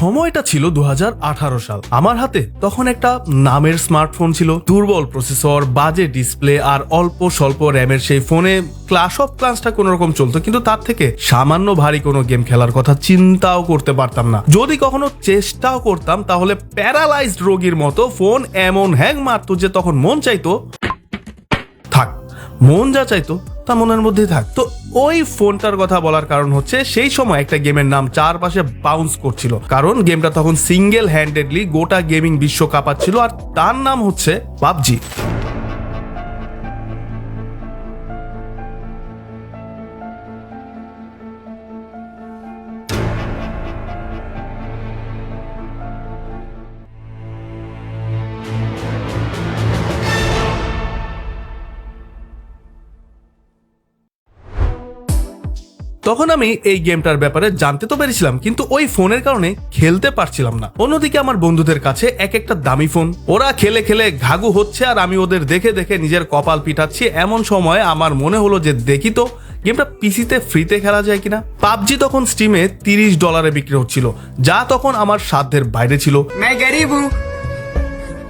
সময়টা ছিল দু হাজার আঠারো সাল। আমার হাতে তখন একটা নামের স্মার্টফোন ছিল, দুর্বল প্রসেসর বাজে ডিসপ্লে আর অল্প স্বল্প র্যামের সেই ফোনে ক্লাস অফ ক্লাসটা কোন রকম চলতো, কিন্তু তার থেকে সামান্য ভারী কোনো গেম খেলার কথা চিন্তাও করতে পারতাম না। যদি কখনো চেষ্টাও করতাম, তাহলে প্যারালাইজড রোগীর মতো ফোন এমন হ্যাং মারতো যে তখন মন চাইতো মন যা চাইতো, তা মনের মধ্যেই থাক। তো ওই ফোনটার কথা বলার কারণ হচ্ছে, সেই সময় একটা গেমের নাম চারপাশে বাউন্স করছিল। কারণ গেমটা তখন সিঙ্গেল হ্যান্ডেডলি গোটা গেমিং বিশ্ব কাঁপাচ্ছিল আর তার নাম হচ্ছে পাবজি। তখন আমি এই গেমটার ব্যাপারে জানতে তো পেরেছিলাম, কিন্তু ওই ফোনের কারণে খেলতে পারছিলাম না। অন্যদিকে আমার বন্ধুদের কাছে এক একটা দামি ফোন। ওরা খেলে খেলে ঘাগু হচ্ছে আর আমি ওদের দেখে দেখে নিজের কপাল পিঠাচ্ছি এমন সময় আমার মনে হলো যে দেখি তো, গেমটা পিসিতে ফ্রিতে খেলা যায় কিনা। পাবজি তখন স্টিমে তিরিশ ডলারে বিক্রি হচ্ছিল, যা তখন আমার সাধ্যের বাইরে ছিল।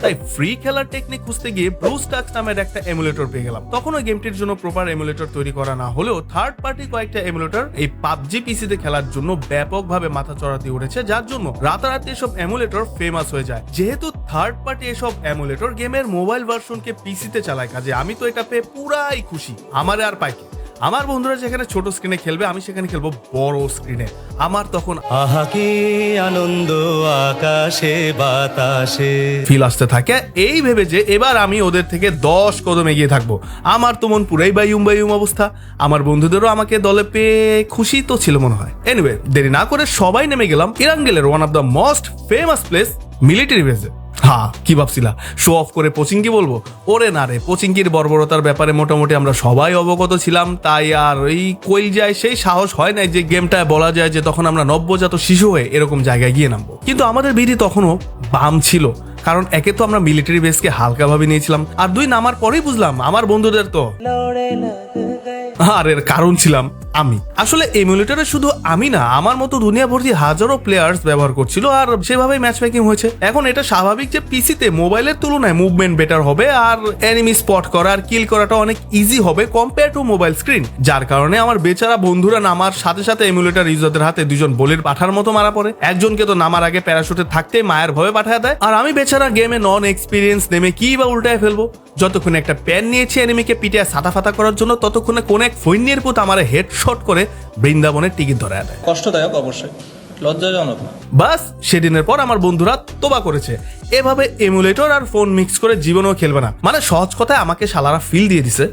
তাই ফ্রি খেলার টেকনিক খুঁজতে গিয়ে ব্লু স্টাক্স নামের একটা এমুলেটর পেয়ে গেলাম। তখন ওই গেমটির জন্য প্রপার এমুলেটর তৈরি করা না হলেও থার্ড পার্টি কয়েকটা এমুলেটর এই পাবজি পিসিতে খেলার জন্য ব্যাপকভাবে মাথা চড়াতে উঠেছে, যার জন্য রাতারাতি এসব এমুলেটর ফেমাস হয়ে যায়। যেহেতু থার্ড পার্টি এসব এমুলেটর গেমের মোবাইল ভার্সনকে পিসিতে চালায়, কাজে আমি তো এটা পেয়ে পুরাই খুশি। আমার আর পাইকে। আমার বন্ধুরা যেখানে ছোট স্ক্রিনে খেলবে আমি সেখানে খেলব বড় স্ক্রিনে আমার তখন আহা কি আনন্দ আকাশে বাতাসে। ফিল আসতে থাকে। এই ভেবে যে এবার আমি ওদের থেকে দশ কদম এগিয়ে থাকব। আমার তো মন পুরাই বাইউম বাইউম অবস্থা। আমার বন্ধুদেরও আমাকে দলে পেয়ে খুশি তো ছিল মনে হয়। এনিওয়ে দেরি না করে সবাই নেমে গেলাম ইরাঙ্গেলের one of the most famous place military বেসে হ্যাঁ কি ভাবছিলা? শো অফ করে পচিঙ্কি বলব? ওরে না রে পচিঙ্কির বর্বরতার ব্যাপারে মোটামুটি আমরা সবাই অবগত ছিলাম, তাই আর এই কইল যায় সেই সাহস হয় নাই যে গেমটায় বলা যায় যে তখন আমরা নব্যজাত শিশু হয়ে এরকম জায়গায় গিয়ে নামবো। কিন্তু আমাদের বিধি তখনও বাম ছিল। কারণ একে তো আমরা মিলিটারি বেসকে হালকাভাবে নিয়েছিলাম। আর দুই নামার পরেই বুঝলাম, আমার বন্ধুদের তো। আর, এর কারণ ছিলাম আমি। আসলে এমুলেটরে শুধু আমি না, আমার মতো দুনিয়া ভর্তি হাজারো প্লেয়ার্স ব্যবহার করছিল আর সেভাবেই ম্যাচ মেকিং হয়েছে। এখন এটা স্বাভাবিক যে পিসিতে মোবাইলের তুলনায় মুভমেন্ট বেটার হবে আর এনিমি স্পট করা আর কিল করাটা অনেক ইজি হবে কম্পেয়ার টু মোবাইল স্ক্রিন যার কারণে আমার বেচারা বন্ধুরা নামার সাথে সাথে এমুলেটর ইউজারদের হাতে দুজন বলির পাঠার মতো মারা পড়ে। একজনকে তো নামার আগে প্যারাশুটে থাকতে মায়ের ভয়ে পাঠায় দেয়। আর আমি বেচারা গেমে নন এক্সপিরিয়েন্স নেমে কি বা উল্টায় ফেলব? যতক্ষণে একটা প্যান নিয়েছি এনিমিকে পিটে সাদা ফাতা করার জন্য ততক্ষণে কোন এক ফৈন্যের পুত আমার হেডশট করে বৃন্দাবনের টিকিট ধরায় দেয়। কষ্টদায়ক অবশ্যই। লজ্জাজনক বাস সেদিনের পর আমার বন্ধুরা তোবা করেছে। এভাবে এমুলেটর আর ফোন মিক্স করে জীবনেও খেলবে না। মানে সহজ কথায় আমাকে শালারা ফিল দিয়ে দিছে।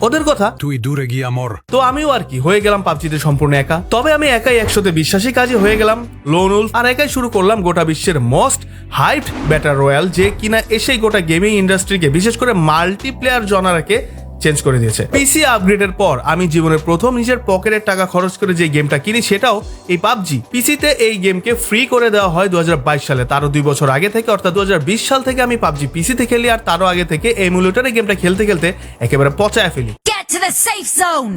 ওদের কথা? তুই দূরে গিয়ে মর। তো আমিও আর কি হয়ে গেলাম পাবজিতে সম্পূর্ণ একা। তবে আমি একাই একশোতে বিশ্বাসী কাজে হয়ে গেলাম। লোনুল আর একাই শুরু করলাম গোটা বিশ্বের মোস্ট হাইপড ব্যাটার রয়্যাল যে কিনা এসেই গোটা গেমিং ইন্ডাস্ট্রিকে বিশেষ করে মাল্টিপ্লেয়ার জনারাকে চেঞ্জ করে দিয়েছে। পিসি আপগ্রেডের পর আমি জীবনের প্রথম নিজের পকেটের টাকা খরচ করে যে গেমটা কিনি সেটাও এই পাবজি। পিসিতে এই গেমকে ফ্রি করে দেওয়া হয় দু হাজার বাইশ সালে। তারও দুই বছর আগে থেকে অর্থাৎ দু হাজার বিশ সাল থেকে আমি পাবজি পিসিতে খেলি আর তারও আগে থেকে এমুলেটরে গেমটা খেলতে খেলতে একেবারে পচায় ফেলি। Get to the safe zone.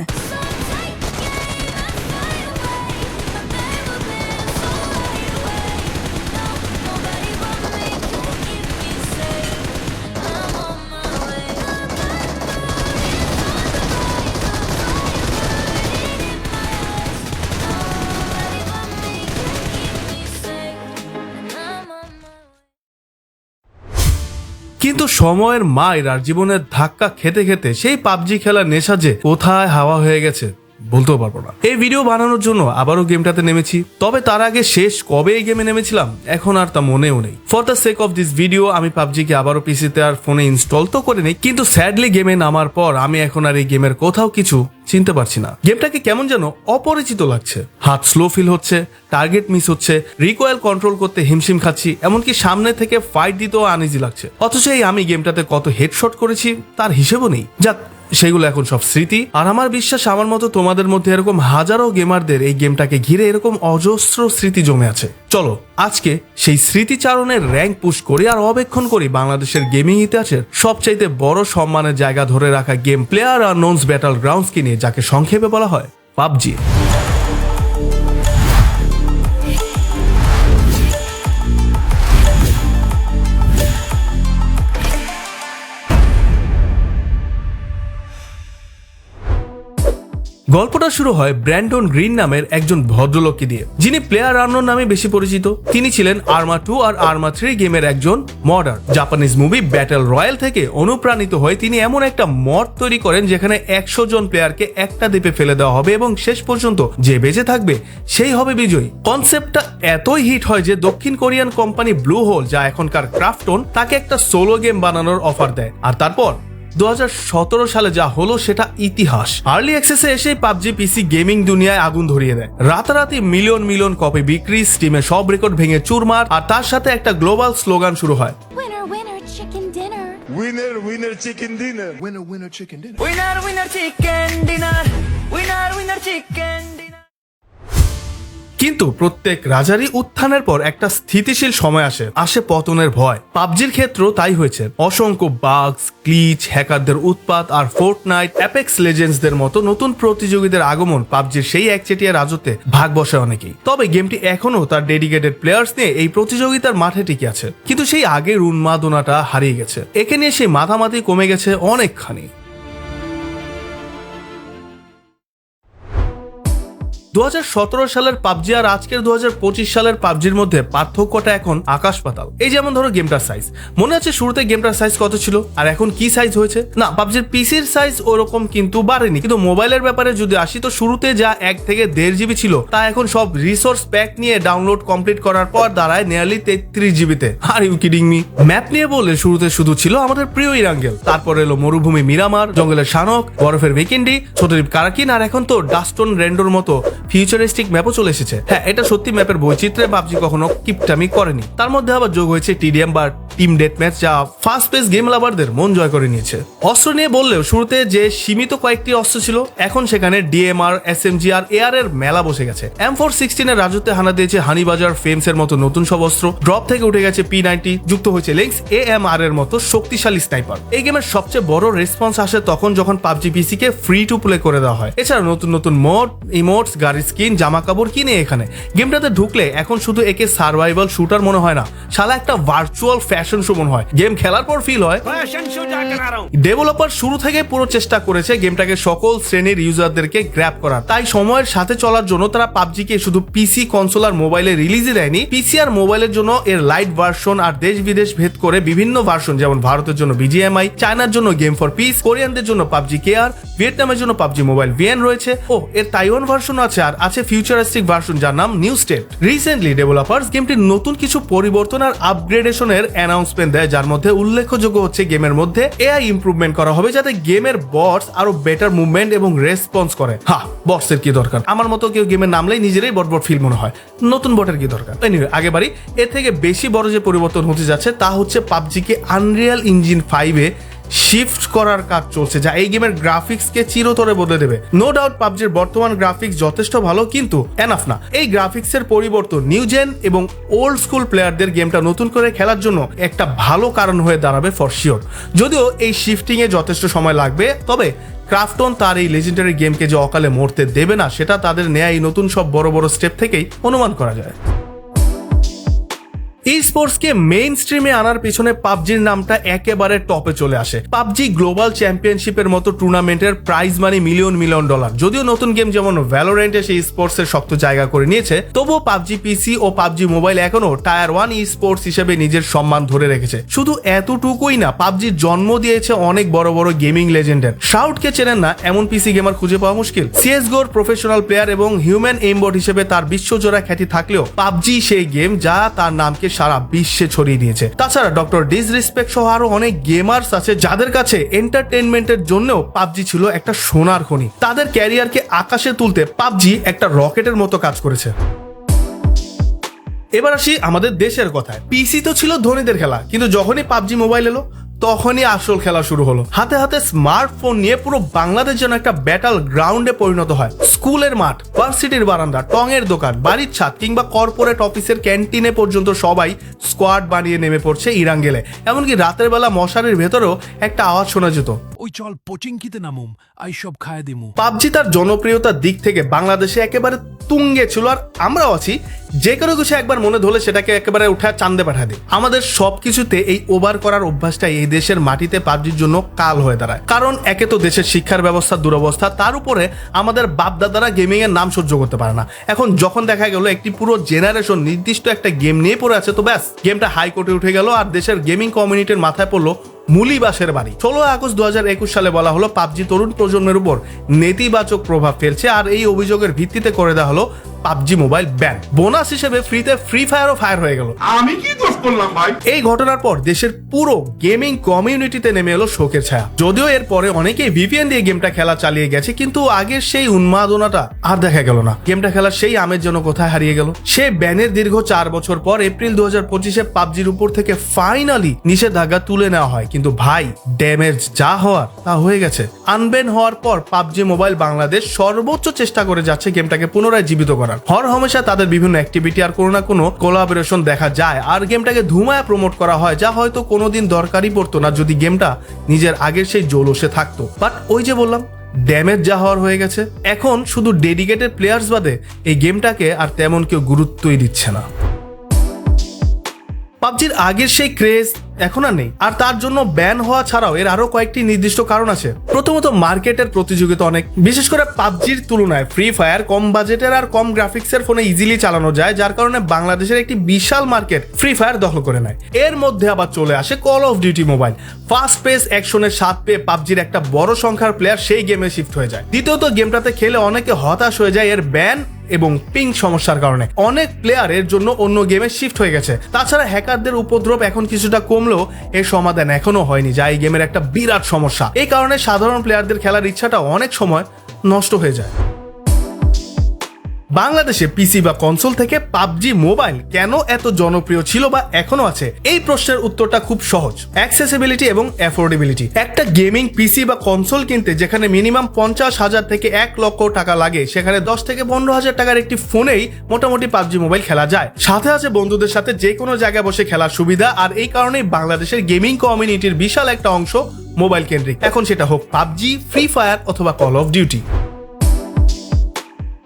কিন্তু সময়ের মায়ের আর জীবনের ধাক্কা খেতে খেতে সেই পাবজি খেলার নেশা যে কোথায় হাওয়া হয়ে গেছে? বলতেও পারব না। এই ভিডিও বানানোর জন্য আবারও গেমটাতে নেমেছি। তবে তার আগে শেষ কবে এই গেমে নেমেছিলাম, এখন আর তা মনেও নেই। For the sake of this video আমি পাবজিকে আবারও পিসিতে আর ফোনে ইনস্টল তো করে নেই, কিন্তু স্যাডলি গেমে নামার পর আমি এখন আর এই গেমের কোথাও কিছু চিনতে পারছি না। গেমটাকে কেমন যেন অপরিচিত লাগছে। হাত স্লো ফিল হচ্ছে টার্গেট মিস হচ্ছে রিকোয়েল কন্ট্রোল করতে হিমশিম খাচ্ছি, এমনকি সামনে থেকে ফাইট দিতেও আনইজি লাগছে। অথচ এই আমি গেমটাতে কত হেডশট করেছি, তার হিসেবও নেই। যাক সেগুলো এখন সব স্মৃতি। আর আমার বিশ্বাস, আমার মতো তোমাদের মধ্যে এরকম হাজারো গেমারদের এই গেমটাকে ঘিরে এরকম অজস্র স্মৃতি জমে আছে। চলো, আজকে সেই স্মৃতিচারণের র্যাঙ্ক পুশ করি আর অবেক্ষণ করি বাংলাদেশের গেমিং ইতিহাসের সবচাইতে বড় সম্মানের জায়গা ধরে রাখা game player unknown's battle গ্রাউন্ডসকে নিয়ে, যাকে সংক্ষেপে বলা হয় পাবজি। গল্পটা শুরু হয় ব্র্যান্ডন গ্রিন নামের একজন ভদ্রলোককে দিয়ে, যিনি প্লেয়ার আর্নন নামে বেশি পরিচিত। তিনি ছিলেন আর্মা টু আর আর্মা থ্রি গেমের একজন modder. Japanese movie battle royale থেকে অনুপ্রাণিত হয়ে তিনি এমন একটা মড তৈরি করেন যেখানে একশো জন প্লেয়ারকে একটা দ্বীপে ফেলে দেওয়া হবে এবং শেষ পর্যন্ত যে বেঁচে থাকবে, সেই হবে বিজয়ী। কনসেপ্টটা এতই হিট হয় যে দক্ষিণ কোরিয়ান কোম্পানি ব্লু হোল, যা এখনকার ক্রাফটন, তাকে একটা সোলো গেম বানানোর অফার দেয়। আর তারপর দু হাজার সতেরো সালে যা হলো সেটা ইতিহাস। আর্লি অ্যাক্সেসে এসে পাবজি পিসি গেমিং দুনিয়ায় আগুন ধরিয়ে দেয়। রাতারাতি মিলিয়ন মিলিয়ন কপি বিক্রি স্টিমে সব রেকর্ড ভেঙে চুরমার আর তার সাথে একটা গ্লোবাল স্লোগান শুরু হয়। উইনার কিন্তু প্রত্যেক রাজারই উত্থানের পর একটা স্থিতিশীল সময় আসে। আসে পতনের ভয়। পাবজির ক্ষেত্রেও তাই হয়েছে। অসংখ্য বাগস ক্লিচ হ্যাকারদের উৎপাত আর ফোর্ট নাইট অ্যাপেক্স লেজেন্ডসদের মতো নতুন প্রতিযোগীদের আগমন পাবজির সেই একচেটিয়া রাজত্বে ভাগ বসে অনেকেই। তবে গেমটি এখনও তার ডেডিকেটেড প্লেয়ার্স নিয়ে এই প্রতিযোগিতার মাঠে টিকে আছে। কিন্তু সেই আগের উন্মাদনাটা হারিয়ে গেছে। একে নিয়ে সেই মাথামাতি কমে গেছে অনেকখানি। দু হাজার সতেরো সালের পাবজি আর আজকের দুহাজার পঁচিশ সালের পাবজির মধ্যে পার্থক্যটা এখন আকাশ পাতাল এই যেমন ধরো গেমটার সাইজ মনে আছে শুরুতে গেমটার সাইজ কত ছিল? আর এখন কি সাইজ হয়েছে? না, পাবজির পিসির সাইজ ওরকম কিন্তু বাড়েনি। কিন্তু মোবাইলের ব্যাপারে যদি আসি, তো শুরুতে যা এক থেকে দেড় জিবি ছিল, তা এখন সব রিসোর্স প্যাক নিয়ে ডাউনলোড কমপ্লিট করার পর দাঁড়ায় নিয়ারলি তেত্রিশ জিবিতে are you kidding me map নিয়ে বললে শুরুতে শুধু ছিল আমাদের প্রিয় ইরাঙ্গেল। তারপর এলো মরুভূমি মিরামার জঙ্গলের শানক, বরফের উইকেন্ডি ছোটরিপ কারাকিন, আর এখন তো ডাস্টন রেন্ডোর মতো ফিউচারিস্টিক ম্যাপও চলে এসেছে। হ্যাঁ এটা সত্যি ম্যাপের বৈচিত্র্যে পাবজি কখনো কিপটামি করেনি। তার মধ্যে আবার যোগ হয়েছে টিডিএম বা টিম ডেথ ম্যাচ যা ফার্স্ট পেস গেম লাভারদের মন জয় করে নিয়েছে। অস্ত্র নিয়ে বললেও শুরুতে যে সীমিত কয়েকটি অস্ত্র ছিল, এখন সেখানে ডিএমআর এসএমজি আর এআর এর মেলা বসে গেছে। এম ফোর সিক্সটিনের রাজত্বে হানা দিয়েছে হানিবাজার ফেমস এর মতো নতুন সব অস্ত্র। ড্রপ থেকে উঠে গেছে পি নাইনটি যুক্ত হয়েছে লেন্স এ এম আর এর মতো শক্তিশালী স্নাইপার এই গেমের সবচেয়ে বড় রেসপন্স আসে তখন যখন পাবজি পিসি কে ফ্রি টু প্লে করে দেওয়া হয়। এছাড়া নতুন নতুন মোড ইমোটস গাড়ির স্কিন জামা কাপড় কিনে এখানে। গেমটাতে ঢুকলে এখন শুধু একে সার্ভাইভাল শুটার মনে হয় না শালা একটা ভার্চুয়াল ফ্যাশন শো মনে হয়। গেম খেলার পর ফিল হয় ডেভেলপার শুরু থেকে পুরো চেষ্টা করেছে গেমটাকে সকল শ্রেণির ইউজারদেরকে গ্র্যাপ করার। তাই সময়ের সাথে চলার জন্য তারা পাবজিকে শুধু পিসি কনসোল আর মোবাইলে রিলিজে দেয়নি পিসি আর মোবাইলের জন্য এর লাইট ভার্সন আর দেশ বিদেশ ভেদ করে বিভিন্ন ভার্সন যেমন ভারতের জন্য বিজিএমআই চায়নার জন্য গেম ফর পিস কোরিয়ানদের জন্য পাবজি কেয়ার ভিয়েতনামের জন্য পাবজি মোবাইল ভিএন রয়েছে। ও এর তাইওয়ান ভার্সন আছে? আর আছে ফিউচারিস্টিক ভার্সন যার নাম নিউ স্টেট রিসেন্টলি ডেভেলপার্স গেমটির নতুন কিছু পরিবর্তন আর আপগ্রেডেশনের অ্যানাউন্সমেন্ট দেয়, যার মধ্যে উল্লেখযোগ্য হচ্ছে গেমের মধ্যে এআই ইমপ্রুভমেন্ট করা হবে যাতে গেমের বটস আরও বেটার মুভমেন্ট এবং রেসপন্স করে। হ্যাঁ বটসের কি দরকার? আমার মতো কেউ গেমের নামলেই নিজেরাই বট বট ফিল মনে হয়। নতুন বটের কি দরকার? এনিওয়ে আগে বাড়ি, এর থেকে বেশি বড় যে পরিবর্তন হতে যাচ্ছে তা হচ্ছে পাবজিকে আনরিয়াল ইঞ্জিন ফাইভে শিফট করার কাজ চলছে, যা এই গেমের গ্রাফিক্সকে চিরতরে বদলে দেবে। নো ডাউট পাবজির বর্তমান গ্রাফিক্স যথেষ্ট ভালো, কিন্তু এনাফ না। এই গ্রাফিক্সের পরিবর্তন নিউ জেন এবং ওল্ড স্কুল প্লেয়ারদের গেমটা নতুন করে খেলার জন্য একটা ভালো কারণ হয়ে দাঁড়াবে ফর শিওর যদিও এই শিফটিং এ যথেষ্ট সময় লাগবে, তবে ক্রাফটন তার এই লেজেন্ডারি গেমকে যে অকালে মরতে দেবে না, সেটা তাদের নেয়া এই নতুন সব বড় বড় স্টেপ থেকেই অনুমান করা যায়। ই স্পোর্টসকে মেইন স্ট্রিমে আনার পিছনে পাবজির নামটা একেবারে টপে চলে আসে। পাবজি গ্লোবাল চ্যাম্পিয়নশিপের মতো টুর্নামেন্টের prize money million million dollar যদিও নতুন গেম যেমন ভ্যালোরেন্টে সেই স্পোর্টস এর শক্ত জায়গা করে নিয়েছে, তবুও পাবজি পিসি ও পাবজি মোবাইল এখনও টায়ার ওয়ান ই স্পোর্টস হিসেবে নিজের সম্মান ধরে রেখেছে। শুধু এতটুকুই না, পাবজির জন্ম দিয়েছে অনেক বড় বড় গেমিং লেজেন্ডের শাউটকে চেনেন না, এমন পিসি গেমার খুঁজে পাওয়া মুশকিল। সিএসগোর প্রফেশনাল প্লেয়ার এবং হিউম্যান এইমবোর্ড হিসেবে তার বিশ্বজোড়া খ্যাতি থাকলেও পাবজি সেই গেম যা তার নামকে সারা বিশ্বে ছড়িয়ে দিয়েছে। তাছাড়া ডক্টর ডিসরেসপেক্ট সহ আরও অনেক গেমার্স আছে যাদের কাছে এন্টারটেনমেন্টের জন্যও পাবজি ছিল একটা সোনার খনি। তাদের ক্যারিয়ারকে আকাশে তুলতে পাবজি একটা রকেটের মতো কাজ করেছে। এবার আসি আমাদের দেশের কথায়। পিসি তো ছিল ধনীদের খেলা, কিন্তু যখনই পাবজি মোবাইল এলো তখনই আসল খেলা শুরু হলো। হাতে হাতে স্মার্টফোন নিয়ে পুরো বাংলাদেশ যেন একটা ব্যাটাল গ্রাউন্ডে পরিণত হয়। স্কুলের মাঠ ভার্সিটির বারান্দা টঙের দোকান বাড়ির ছাদ কিংবা কর্পোরেট অফিসের ক্যান্টিনে পর্যন্ত সবাই স্কোয়াড বানিয়ে নেমে পড়ছে ইরাঙ্গেলে। এমনকি রাতের বেলা মশারির ভেতরেও একটা আওয়াজ শোনা যেত। ওই চল পচিংকিতে নামুম আই সব খায় দিমু। পাবজি তার জনপ্রিয়তার দিক থেকে বাংলাদেশে একেবারে তুঙ্গে ছিল আর আমরাও আছি যে কোনো কিছু একবার মনে ধরলে সেটাকে একেবারে উঠে চান্দে পাঠা দিই। আমাদের সব কিছুতে এই ওভার করার অভ্যাসটা এই দেশের মাটিতে পাবজির জন্য কাল হয়ে দাঁড়ায়। কারণ একে তো দেশের শিক্ষার ব্যবস্থার দুরবস্থা, তার উপরে আমাদের বাপদাদারা গেমিং এর নাম সহ্য করতে পারে না। এখন যখন দেখা গেল একটি পুরো জেনারেশন নির্দিষ্ট একটা গেম নিয়ে পড়ে আছে, তো ব্যাস গেমটা হাইকোর্টে উঠে গেল আর দেশের গেমিং কমিউনিটির মাথায় পড়ল মুলিবাসের বাড়ি। ষোলো আগস্ট দু হাজার একুশ সালে বলা হলো পাবজি তরুণ প্রজন্মের উপর নেতিবাচক প্রভাব ফেলছে আর এই অভিযোগের ভিত্তিতে করে দেওয়া হলো পাবজি মোবাইল ব্যান। বোনাস হিসেবে ফ্রিতে ফ্রি ফায়ারও ফায়ার হয়ে গেল। আমি কি দোষ করলাম ভাই? এই ঘটনার পর দেশের পুরো গেমিং কমিউনিটিতে নেমে এলো শোকের ছায়া। যদিও এর পরে অনেকেই ভিপিএন দিয়ে গেমটা খেলা চালিয়ে গেছে কিন্তু আগের সেই উন্মাদনাটা আর দেখা গেল না। গেমটা খেলার সেই আমের জন্য কোথায় হারিয়ে গেল? সে ব্যানের দীর্ঘ চার বছর পর এপ্রিল দু হাজার পঁচিশে পাবজির উপর থেকে ফাইনালি নিষেধাজ্ঞা তুলে নেওয়া হয়। কিন্তু ভাই ড্যামেজ যা হওয়ার তা হয়ে গেছে। আনবেন হওয়ার পর পাবজি মোবাইল বাংলাদেশ সর্বোচ্চ চেষ্টা করে যাচ্ছে গেমটাকে পুনরায় জীবিত করার। হর হমেশা তাদের বিভিন্ন অ্যাক্টিভিটি আর কোনো না কোনো কোলাবোরেশন দেখা যায়। আর গেমটাকে ধুমায় প্রমোট করা হয়, যা হয়তো কোনোদিন দরকারই পড়তো না যদি গেমটা নিজের আগের সেই জৌলসে থাকতো। বাট ওই যে বললাম ড্যামেজ যা হওয়ার হয়ে গেছে, এখন শুধু ডেডিকেটেড প্লেয়ার্স বাদে এই গেমটাকে আর তেমন কেউ গুরুত্বই দিচ্ছে না। পাবজির আগের সেই ক্রেজ এখন আর নেই। আর তার জন্য ব্যান হওয়া ছাড়াও এর আরও কয়েকটি নির্দিষ্ট কারণ আছে। প্রথমত মার্কেটের প্রতিযোগিতা অনেক। বিশেষ করে পাবজির তুলনায় ফ্রি ফায়ার কম বাজেটের আর কম গ্রাফিক্সের ফোনে ইজিলি চালানো যায়, যার কারণে বাংলাদেশের একটি বিশাল মার্কেট ফ্রি ফায়ার দখল করে নেয়। এর মধ্যে আবার চলে আসে Call of Duty mobile fast pace অ্যাকশনের স্বাদ পেয়ে পাবজির একটা বড় সংখ্যার প্লেয়ার সেই গেমে শিফট হয়ে যায়। দ্বিতীয়ত গেমটাতে খেলে অনেকে হতাশ হয়ে যায়। এর ব্যান এবং পিং সমস্যার কারণে। অনেক প্লেয়ারের জন্য অন্য গেমে শিফট হয়ে গেছে। তাছাড়া হ্যাকারদের উপদ্রব এখন কিছুটা কমলেও এর সমাধান এখনও হয়নি, যা এই গেমের একটা বিরাট সমস্যা। এই কারণে সাধারণ প্লেয়ারদের খেলার ইচ্ছাটা অনেক সময় নষ্ট হয়ে যায়। বাংলাদেশে পিসি বা কনসোল থেকে পাবজি মোবাইল কেন এত জনপ্রিয় ছিল বা এখনও আছে? এই প্রশ্নের উত্তরটা খুব সহজ। অ্যাক্সেসিবিলিটি এবং অ্যাফোর্ডেবিলিটি। একটা গেমিং পিসি বা কনসোল কিনতে যেখানে মিনিমাম পঞ্চাশ হাজার থেকে এক লক্ষ টাকা লাগে, সেখানে দশ থেকে পনেরো হাজার টাকার একটি ফোনেই মোটামুটি পাবজি মোবাইল খেলা যায়। সাথে আছে বন্ধুদের সাথে যে কোনো জায়গায় বসে খেলার সুবিধা, আর এই কারণেই বাংলাদেশের গেমিং কমিউনিটির বিশাল একটা অংশ মোবাইল কেন্দ্রিক। এখন সেটা হোক পাবজি, ফ্রি ফায়ার অথবা কল অফ ডিউটি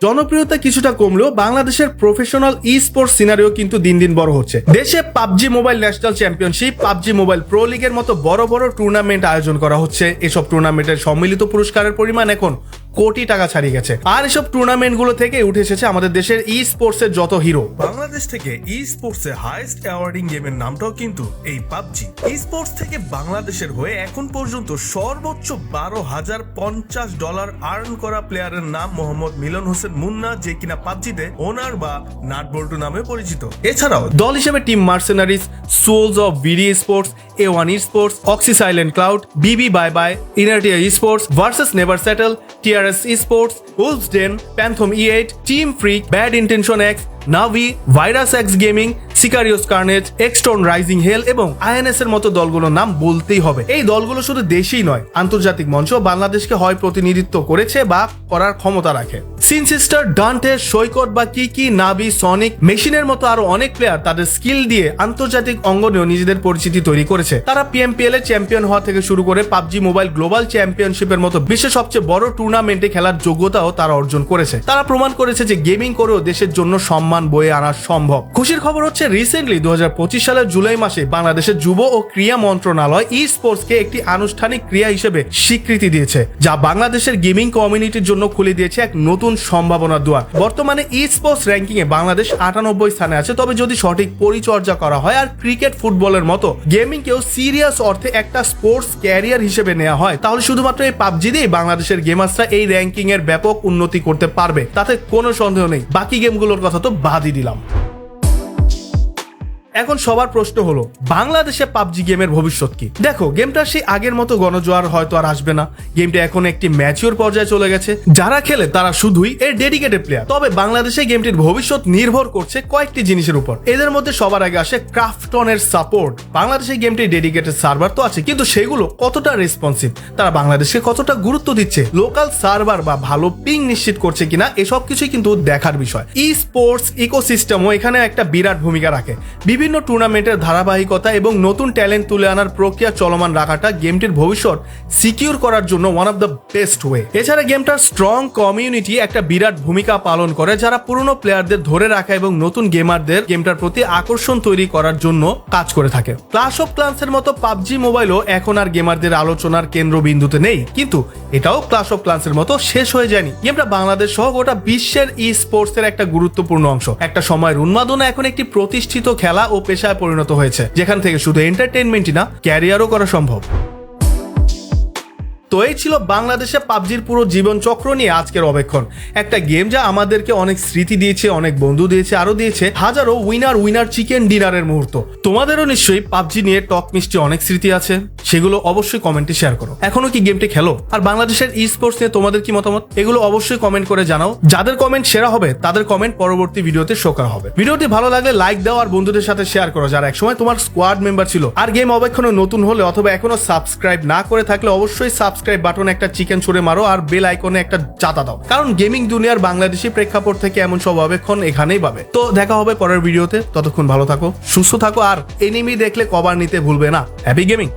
জনপ্রিয়তা কিছুটা কমলেও বাংলাদেশের প্রফেশনাল ই স্পোর্টস সিনারিও কিন্তু দিন দিন বড় হচ্ছে। দেশে PUBG mobile national championship PUBG mobile pro লিগের মতো বড় বড় টুর্নামেন্ট আয়োজন করা হচ্ছে। এসব টুর্নামেন্টের সম্মিলিত পুরস্কারের পরিমাণ এখন কোটি টাকা ছাড়িয়ে গেছে। আর এসব টুর্নামেন্টগুলো থেকে উঠে এসেছে আমাদের দেশের ই স্পোর্টস এর যত হিরো বাংলাদেশ থেকে ই স্পোর্টস এর হাইস্ট অ্যাওয়ার্ডিং গেমের নামটাও কিন্তু এই পাবজি। ই স্পোর্টস থেকে বাংলাদেশের হয়ে এখন পর্যন্ত সর্বোচ্চ বারো হাজার পঞ্চাশ ডলার আর্ন করা প্লেয়ারের নাম মোহাম্মদ মিলন হোসেন মুন্না, যে কিনা পাবজিতে ওনার বা নাটবল্টু নামে পরিচিত। এছাড়াও দল হিসেবে team mercenaries souls of BD sports A one esports Oxy silent cloud BB bye bye inertia esports versus never settle TRS sports wolves den phantom E eight team freak bad intention X Navi virus X gaming Sicarios carnage Exton rising hell এবং INS এর মতো দলগুলোর নাম বলতেই হবে। এই দলগুলো শুধু দেশেই নয়, আন্তর্জাতিক মঞ্চ বাংলাদেশকে হয় প্রতিনিধিত্ব করেছে বা করার ক্ষমতা রাখে। সিনসিস্টার ডান্টে সৈকত বা কি কি নাবি সনিক মেশিনের মতো আরও অনেক প্লেয়ার তাদের স্কিল দিয়ে আন্তর্জাতিক অঙ্গনেও নিজেদের পরিচিতি তৈরি করেছে। তারা পিএমপিএল এর চ্যাম্পিয়ন হওয়া থেকে শুরু করে পাবজি মোবাইল গ্লোবাল চ্যাম্পিয়নশিপের মতো বিশ্বের সবচেয়ে বড় টুর্নামেন্টে খেলার যোগ্যতাও তারা অর্জন করেছে। তারা প্রমাণ করেছে যে গেমিং করেও দেশের জন্য সম্মান বয়ে আনা সম্ভব। খুশির খবর হচ্ছে রিসেন্টলি দু হাজার পঁচিশ সালের জুলাই মাসে বাংলাদেশের যুব ও ক্রীড়া মন্ত্রণালয় ই স্পোর্টসকে একটি আনুষ্ঠানিক ক্রিয়া হিসেবে স্বীকৃতি দিয়েছে, যা বাংলাদেশের গেমিং কমিউনিটির জন্য খুলে দিয়েছে এক নতুন সম্ভাবনার দুয়ার। বর্তমানে ই স্পোর্টস র্যাঙ্কিং এ বাংলাদেশ আটানব্বই স্থানে আছে, তবে যদি সঠিক পরিচর্যা করা হয় আর ক্রিকেট ফুটবলের মতো গেমিং কেও সিরিয়াস অর্থে একটা স্পোর্টস ক্যারিয়ার হিসেবে নেওয়া হয়, তাহলে শুধুমাত্র এই পাবজি দিয়েই বাংলাদেশের গেমার্সরা এই র্যাঙ্কিং এর ব্যাপক উন্নতি করতে পারবে, তাতে কোনো সন্দেহ নেই। বাকি গেমগুলোর কথা তো বাদই দিলাম। এখন সবার প্রশ্ন হলো, বাংলাদেশে পাবজি গেমের ভবিষ্যৎ কি? দেখো, গেমটা সেই আগের মতো গণজোয়ার হয়তো আর আসবে না। গেমটা এখন একটি ম্যাচিওর পর্যায়ে চলে গেছে। যারা খেলে তারা শুধুই এর ডেডিকেটেড প্লেয়ার তবে বাংলাদেশে গেমটির ভবিষ্যৎ নির্ভর করছে কয়েকটি জিনিসের উপর। এদের মধ্যে সবার আগে আসে ক্রাফটনের সাপোর্ট বাংলাদেশে গেমটির ডেডিকেটেড সার্ভার তো আছে, কিন্তু সেগুলো কতটা রেসপন্সিভ তারা বাংলাদেশকে কতটা গুরুত্ব দিচ্ছে? লোকাল সার্ভার বা ভালো পিং নিশ্চিত করছে কিনা? এসব কিছুই কিন্তু দেখার বিষয়। ই স্পোর্টস ইকোসিস্টেমও এখানে একটা বিরাট ভূমিকা রাখে। বিভিন্ন টুর্নামেন্টের ধারাবাহিকতা এবং নতুন ট্যালেন্ট তুলে আনার প্রক্রিয়া চলমান রাখাটা গেমটির ভবিষ্যৎ সিকিউর করার জন্য one of the best way এছাড়া গেমটার স্ট্রং কমিউনিটি একটা বিরাট ভূমিকা পালন করে, যারা পুরনো প্লেয়ারদের ধরে রাখা এবং নতুন গেমারদের গেমটার প্রতি আকর্ষণ তৈরি করার জন্য কাজ করে থাকে। ক্লাস অফ ক্লান্সের মতো পাবজি মোবাইলও এখন আর গেমারদের আলোচনার কেন্দ্রবিন্দুতে নেই। কিন্তু এটাও ক্লাস অফ ক্লান্সের মতো শেষ হয়ে যায়নি। গেমটা বাংলাদেশ সহ গোটা বিশ্বের ই স্পোর্টস এর একটা গুরুত্বপূর্ণ অংশ। একটা সময়ের উন্মাদনা এখন একটি প্রতিষ্ঠিত খেলা ও পেশায় পরিণত হয়েছে। যেখান থেকে শুধু এন্টারটেনমেন্টই না ক্যারিয়ারও করা সম্ভব। তো এই ছিল বাংলাদেশে পাবজির পুরো জীবন চক্র নিয়ে আজকের অবেক্ষণ একটা গেম যা আমাদেরকে অনেক স্মৃতি দিয়েছে, অনেক বন্ধু দিয়েছে আরও দিয়েছে হাজারো উইনার উইনার চিকেন ডিনারের মুহূর্ত। তোমাদেরও নিশ্চয়ই পাবজি নিয়ে টক মিষ্টি অনেক স্মৃতি আছে, সেগুলো অবশ্যই কমেন্টে শেয়ার করো। এখনও কি গেমটি খেলো? আর বাংলাদেশের ই স্পোর্টস নিয়ে তোমাদের কি মতামত? এগুলো অবশ্যই কমেন্ট করে জানাও। যাদের কমেন্ট সেরা হবে, তাদের কমেন্ট পরবর্তী ভিডিওতে শো করা হবে। ভিডিওটি ভালো লাগলে লাইক দাও আর বন্ধুদের সাথে শেয়ার করো, যারা একসময় তোমার স্কোয়াড মেম্বার ছিল। আর গেম অবেক্ষণে নতুন হলে অথবা এখনও সাবস্ক্রাইব না করে থাকলে অবশ্যই সাবস্ক্রাইব বাটনে একটা চিকেন ছুড়ে মারো আর বেল আইকনে একটা জাতা দাও। কারণ গেমিং দুনিয়ার বাংলাদেশি প্রেক্ষাপট থেকে এমন সব অবেক্ষণ এখানেই পাবে। তো দেখা হবে পরের ভিডিওতে ততক্ষণ ভালো থাকো, সুস্থ থাকো আর এনিমি দেখলে কভার নিতে ভুলবে না। Happy gaming